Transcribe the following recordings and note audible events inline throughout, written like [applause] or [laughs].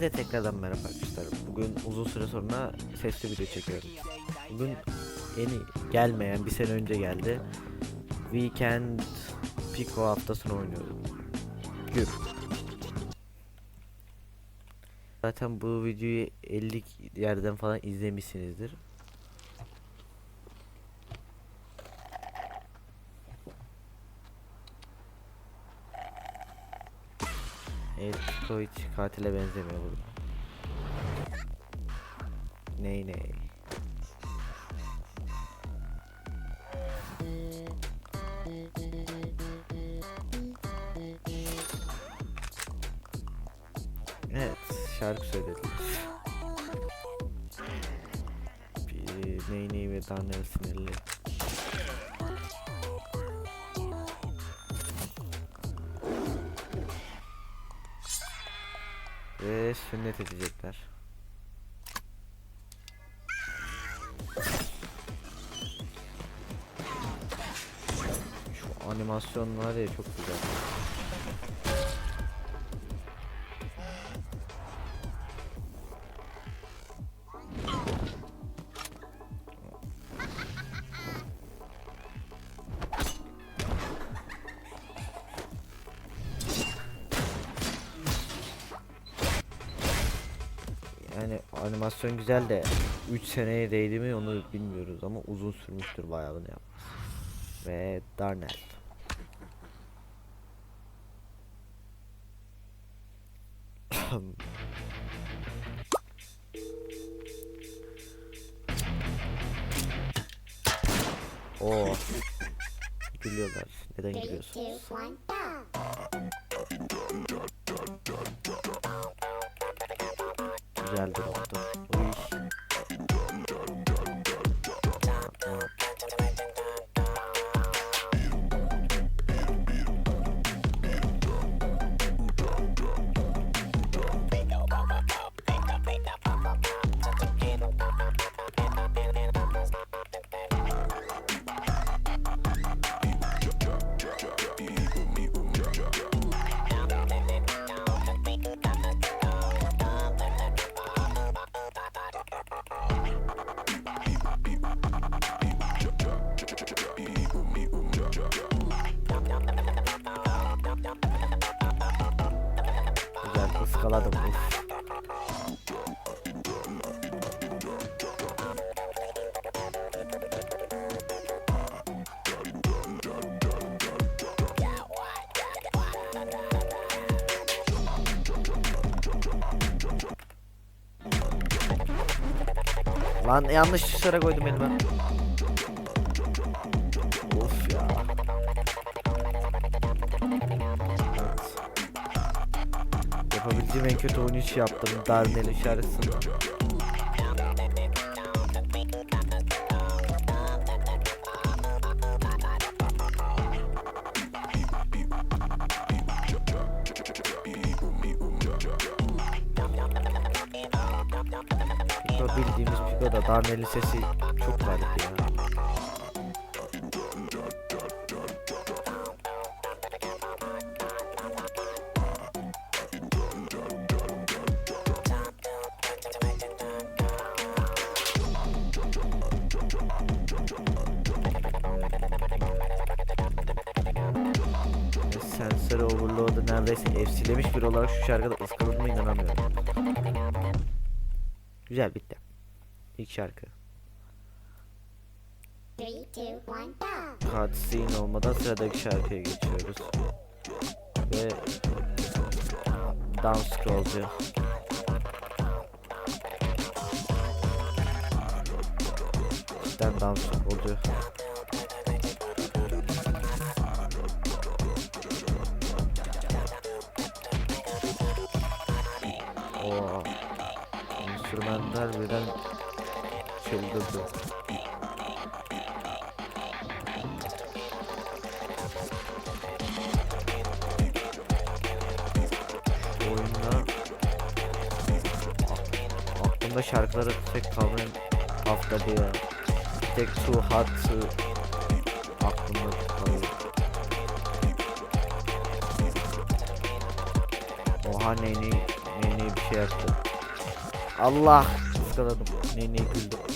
Hepinize tekrardan merhaba arkadaşlar. Bugün uzun süre sonra sesli video çekiyorum. Bugün yeni gelmeyen bir sene önce geldi. Weekend Pico haftasını oynuyorum. Gür. Zaten bu videoyu 50 yerden falan izlemişsinizdir. Evet, Pico hiç katile benzemiyor burada. Ney ney. Evet, şarkı söyledim. Bir ney ney ve Daniel sinirli. Ve sünnet edecekler. Şu animasyon var ya çok güzel. Yani animasyon güzel de 3 seneye değdi mi onu bilmiyoruz ama uzun sürmüştür bayağı bunu yapması. Ve Darnell. [coughs] Oo. Gülüyorlar. Neden gülüyorsunuz? Güzeldir oldu. Lan yanlış sıra koydum elime. Of ya. Evet. Yapabileceğim en kötü oyun işi yaptım. Darnell'in şarkısını. Darnell'in sesi çok garip ya. Sensör overload'u neredeyse efsilemiş bir olarak şu şarkıda ıskaladığıma inanamıyorum. Güzel bitti. İlk şarkı. Three, two, one, go! Cutscene olmadan sıradaki şarkıya geçiyoruz. Ve down scrollcu. Cidden down scrollcu. Oo. Enstrümanlar birden çıldırdı. oyunda aklımda şarkıları tek kalmayan hafta ya. Tek Too Hot aklımda kalıyor. Oha neyni neyni bir şey yaptı. Allah ıskaladım. Ne ne güldüm.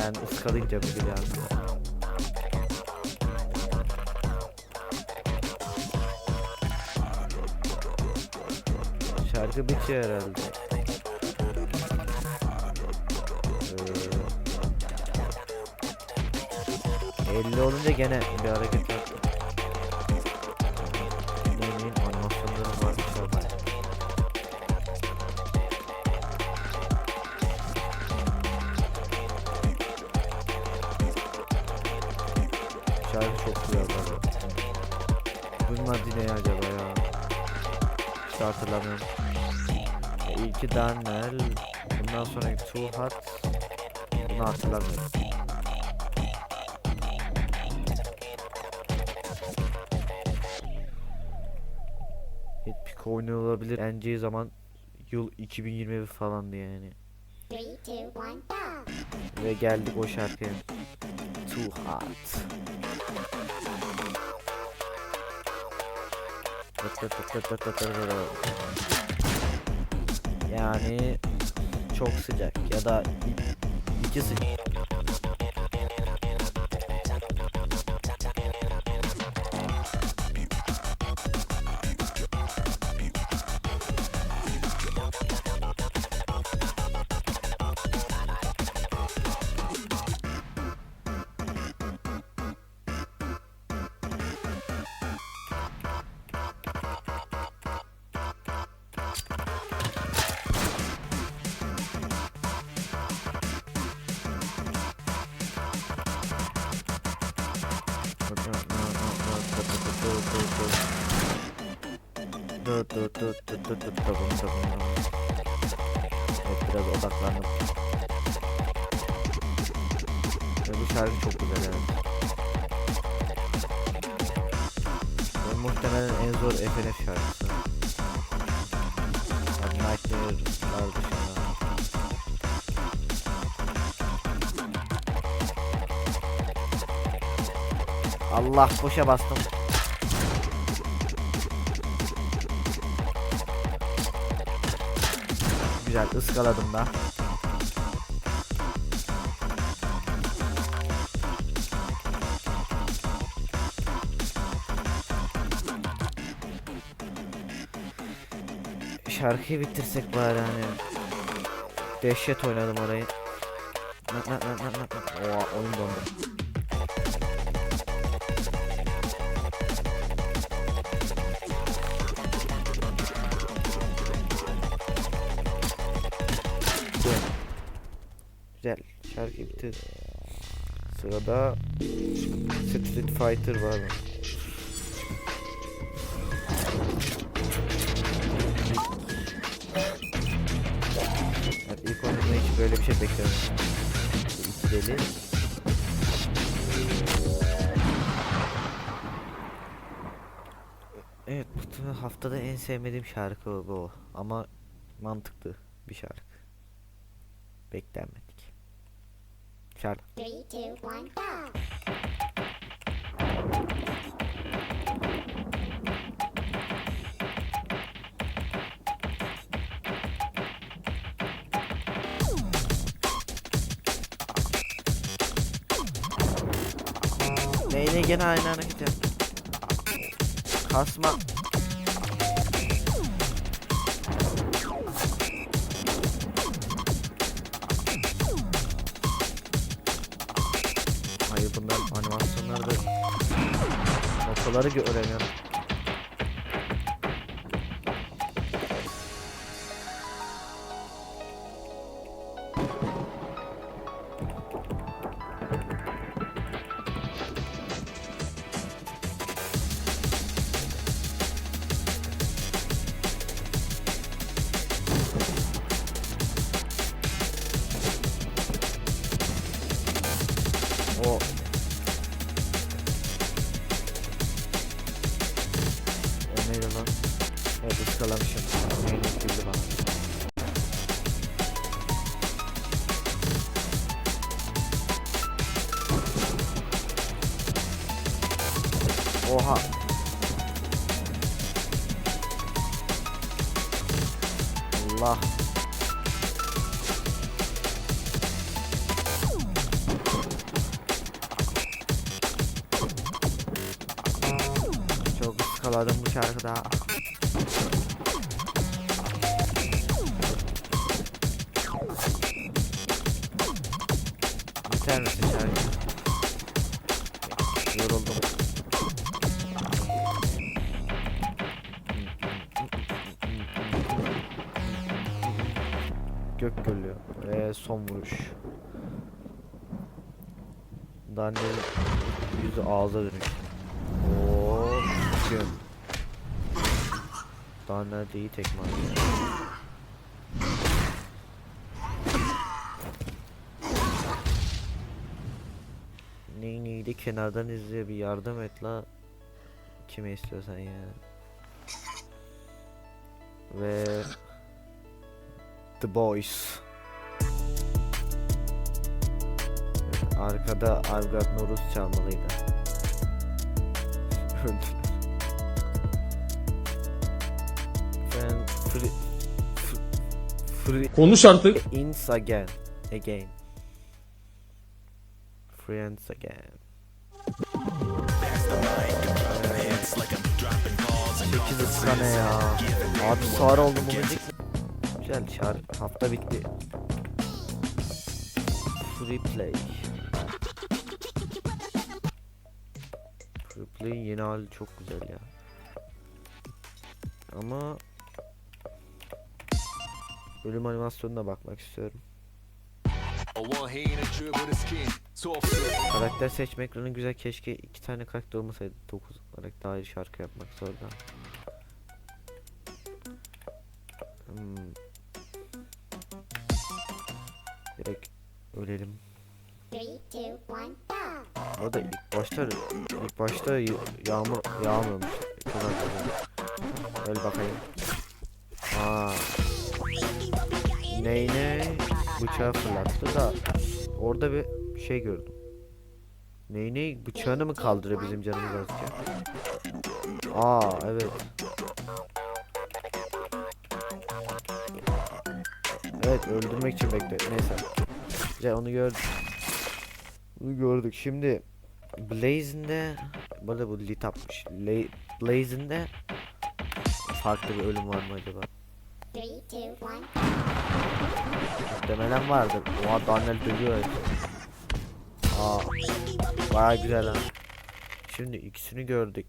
An- Yani ıskalayınca gülüyor aslında? Şarkı bitiyor herhalde. Ee, 50 olunca gene bir hareket yaptım. Hatırlamıyorum. İlki Daniel. Bundan sonraki Too Hot. Bunu hatırlamıyorum. Epic oyunu olabilir. Bence zaman yıl 2021 falandı yani. Three, two, one. Ve geldik o şarkıya. Too hot. Yani çok sıcak ya da iki sıcak. Dur biraz odaklandım. Ve bu şarkı çok güzel evet. Ve muhtemelen en zor FNF şarkısı. Yani Nightmare'lar dışında. Allah boşa bastım. Güzel ıskaladım da. Şarkıyı bitirsek bari hani. Dehşet oynadım orayı. Na na na na na. Oha oyun dondu. Şarkı bitti. Sırada Street Fighter var. Evet, ilk oyunda hiç böyle bir şey beklemedim. Bu ikili. Evet, bu haftada en sevmediğim şarkı bu ama mantıklı bir şarkı. Beklenmedik. Şarkı. Three, two, one, go. Neyle gene aynı hareket yap. Kasma. Noktaları göremiyorum. O Çok ıskaladım bu şarkıda. Biter misin şarkı? Yoruldum. Gök gölü ve son vuruş. Daniel yüzü ağza dönüş. Oo, gün. Daniel de iyi tekme atıyor. Neydi kenardan izliyor bir yardım et la. Kime istiyorsan ya. Ve The Boys. Arkada I've Got No Roots çalmalıydı. [laughs] Öldüler. Free, free, Konuş artık. Ins again. Again. Friends again. 8 ıska ne ya? Abi sarı oldu bu müzik. Güzel şarkı. Hafta bitti. Free play. Free play yeni hali çok güzel ya. Ama Ölüm animasyonuna bakmak istiyorum. Karakter seçme ekranı güzel keşke iki tane karakter olmasaydı 9 olarak daha iyi şarkı yapmak zorunda. Hmm. Direkt ölelim. Bu arada ilk başta ilk başta yağmur yağmıyormuş. Öl bakayım. Ney ne bıçağı fırlattı da orada bir şey gördüm. Ney ne bıçağını mı kaldırıyor bizim canımız azıcık? Aa evet. Evet öldürmek için bekliyor. Neyse. Güzel onu gördük. Bunu gördük. Şimdi Blaze'inde burada bu lit atmış. Blaze'inde farklı bir ölüm var mı acaba? Muhtemelen vardır. Oha Daniel dövüyor. Aa. Baya güzel ha. Şimdi ikisini gördük.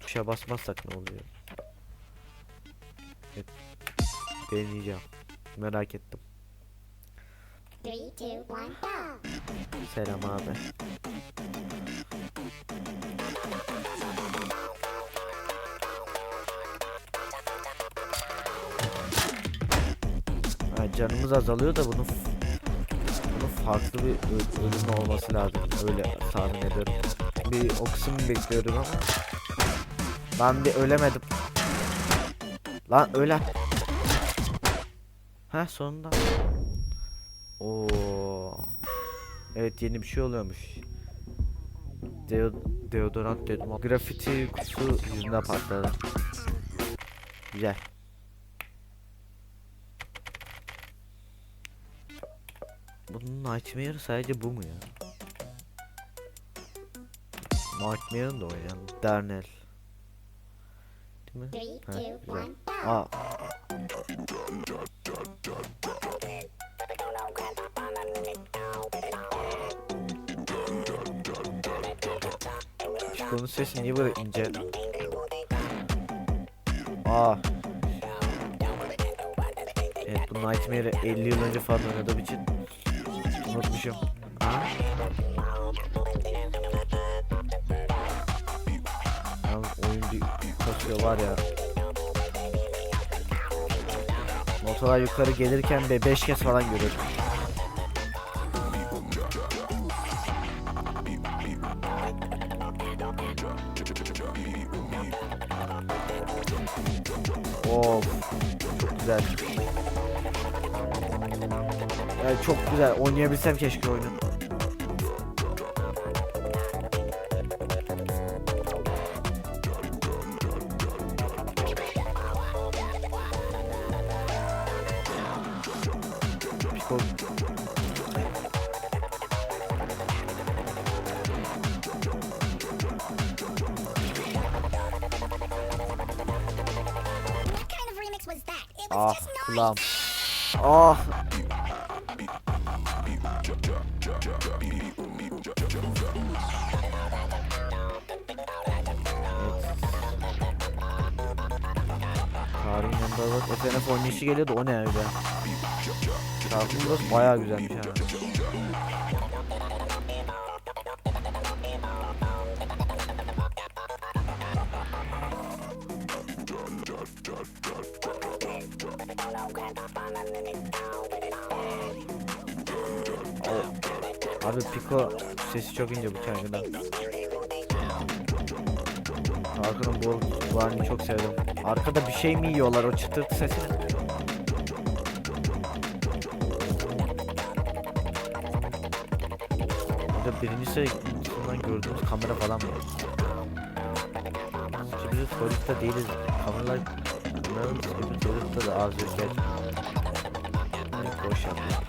Tuşa basmazsak ne oluyor? Evet. Deneyeceğim. Merak ettim. three, two, one, go. Selam abi. Canımız azalıyor da bunun bunun farklı bir ölüm olması lazım. Öyle tahmin ediyorum. Bir o kısmı bekliyorum ama ben bir ölemedim. Lan öle. Ha sonunda. Oo. Evet yeni bir şey oluyormuş. Deo deodorant dedim. Grafiti kutusu yüzüne patladı. Güzel. Bunun Nightmare sadece bu mu ya? Nightmare'ın da o yani. Darnell. Değil mi? Three, Ha, two, güzel. one, go. Aa. Bunun sesi niye böyle ince? Aa. Evet bu Nightmare'ı 50 yıl önce falan oynadığım için unutmuşum. Aa. Yalnız oyun bir kasıyor var ya. Motorlar yukarı gelirken be 5 kez falan görüyorum. Güzel. Oynayabilsem keşke oyunu. Ah kulağım. Ah. FNF oynayışı geliyordu o ne öyle? Şarkının burası bayağı güzelmiş. O- Abi Pico sesi çok ince bu şarkıda. Şarkının bu halini çok sevdim. Arkada bir şey mi yiyorlar o çıtırtı sesi? Burada birincisi bundan gördüğümüz kamera falan mı? Şimdi Solid'de değiliz. Kameralar kameranın Şimdi Solid'de de az ülke. Boş yapıyor.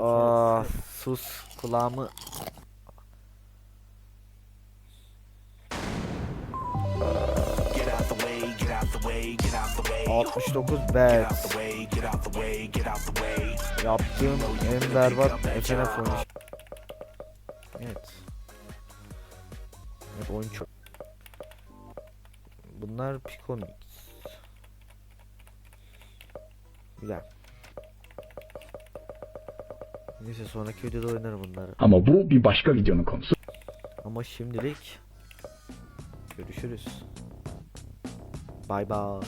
Aa, sus kulağımı Get out the way, get out the way, get out the way. 69 Get bet yaptığım en berbat FNF oyunu. Evet. Evet oyun çok. Bunlar Piconix. Güzel. Neyse sonraki videoda oynarım bunları. Ama bu bir başka videonun konusu. Ama şimdilik görüşürüz. Bay bay.